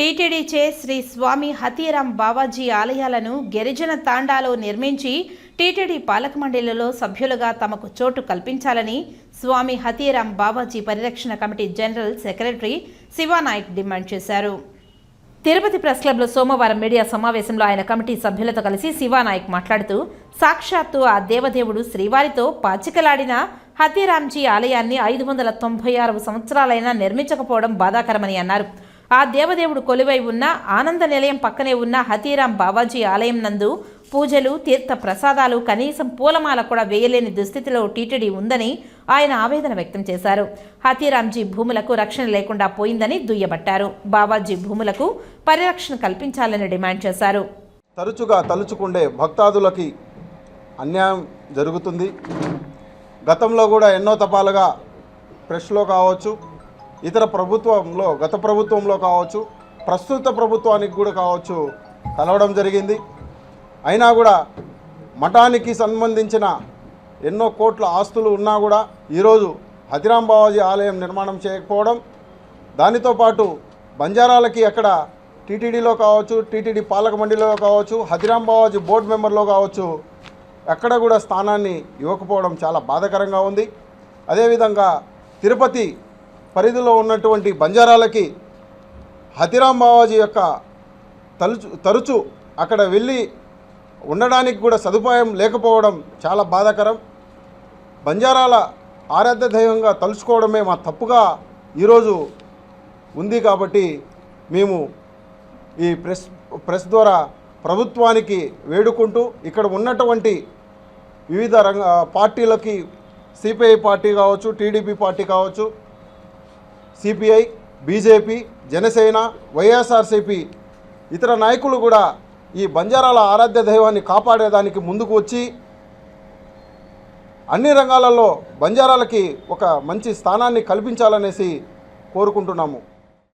టీటీడీచే శ్రీ స్వామి హతీరాం బావాజీ ఆలయాలను గిరిజన తాండాలో నిర్మించి టీటీడీ పాలక మండలిలో సభ్యులుగా తమకు చోటు కల్పించాలని స్వామి హతీరాం బావాజీ పరిరక్షణ committee general secretary Sivanayak demand చేశారు. తిరుపతి ప్రెస్ క్లబ్లో సోమవారం మీడియా సమావేశంలో ఆయన కమిటీ సభ్యులతో కలిసి శివానాయక్ మాట్లాడుతూ సాక్షాత్తు ఆ దేవదేవుడు శ్రీవారితో పాచికలాడిన హతీరాంజీ ఆలయాన్ని ఐదు వందల తొంభై ఆరు సంవత్సరాలైనా నిర్మించకపోవడం బాధాకరమని అన్నారు. ఆ దేవదేవుడు కొలువై ఉన్న ఆనంద నిలయం పక్కనే ఉన్న హతీరాం బావాజీ ఆలయం నందు పూజలు తీర్థ ప్రసాదాలు కనీసం పూలమాల కూడా వేయలేని దుస్థితిలో టీటీడీ ఉందని ఆయన ఆవేదన వ్యక్తం చేశారు. హతీరాంజీ భూములకు రక్షణ లేకుండా పోయిందని దుయ్యబట్టారు. బావాజీ భూములకు పరిరక్షణ కల్పించాలని డిమాండ్ చేశారు. తరచుగా తలుచుకుండే భక్తాదులకి అన్యాయం జరుగుతుంది. గతంలో కూడా ఎన్నో తపాలుగా ప్రెస్లో కావచ్చు ఇతర ప్రభుత్వంలో గత ప్రభుత్వంలో కావచ్చు ప్రస్తుత ప్రభుత్వానికి కూడా కావచ్చు కలవడం జరిగింది. అయినా కూడా మఠానికి సంబంధించిన ఎన్నో కోట్ల ఆస్తులు ఉన్నా కూడా ఈరోజు హతిరాం బావాజీ ఆలయం నిర్మాణం చేయకపోవడం దానితో పాటు బంజారాలకి అక్కడ టీటీడీలో కావచ్చు టీటీడీ పాలక మండలిలో కావచ్చు హతిరాం బావాజీ బోర్డు మెంబర్లో కావచ్చు ఎక్కడ కూడా స్థానాన్ని ఇవ్వకపోవడం చాలా బాధాకరంగా ఉంది. అదేవిధంగా తిరుపతి పరిధిలో ఉన్నటువంటి బంజారాలకి హతిరాం బావాజీ యొక్క తలుచు తరచు అక్కడ వెళ్ళి ఉండడానికి కూడా సదుపాయం లేకపోవడం చాలా బాధాకరం. బంజారాల ఆరాధ్య దైవంగా తలుచుకోవడమే మా తప్పుగా ఈరోజు ఉంది కాబట్టి మేము ఈ ప్రెస్ ప్రెస్ ద్వారా ప్రభుత్వానికి వేడుకుంటూ ఇక్కడ ఉన్నటువంటి వివిధ రంగ పార్టీలకి సిపిఐ పార్టీ కావచ్చు టీడీపీ పార్టీ కావచ్చు సిపిఐ బీజేపీ జనసేన వైఎస్ఆర్సిపి ఇతర నాయకులు కూడా ఈ బంజారాల ఆరాధ్య దైవాన్ని కాపాడేదానికి ముందుకు వచ్చి అన్ని రంగాలలో బంజారాలకి ఒక మంచి స్థానాన్ని కల్పించాలనేసి కోరుకుంటున్నాము.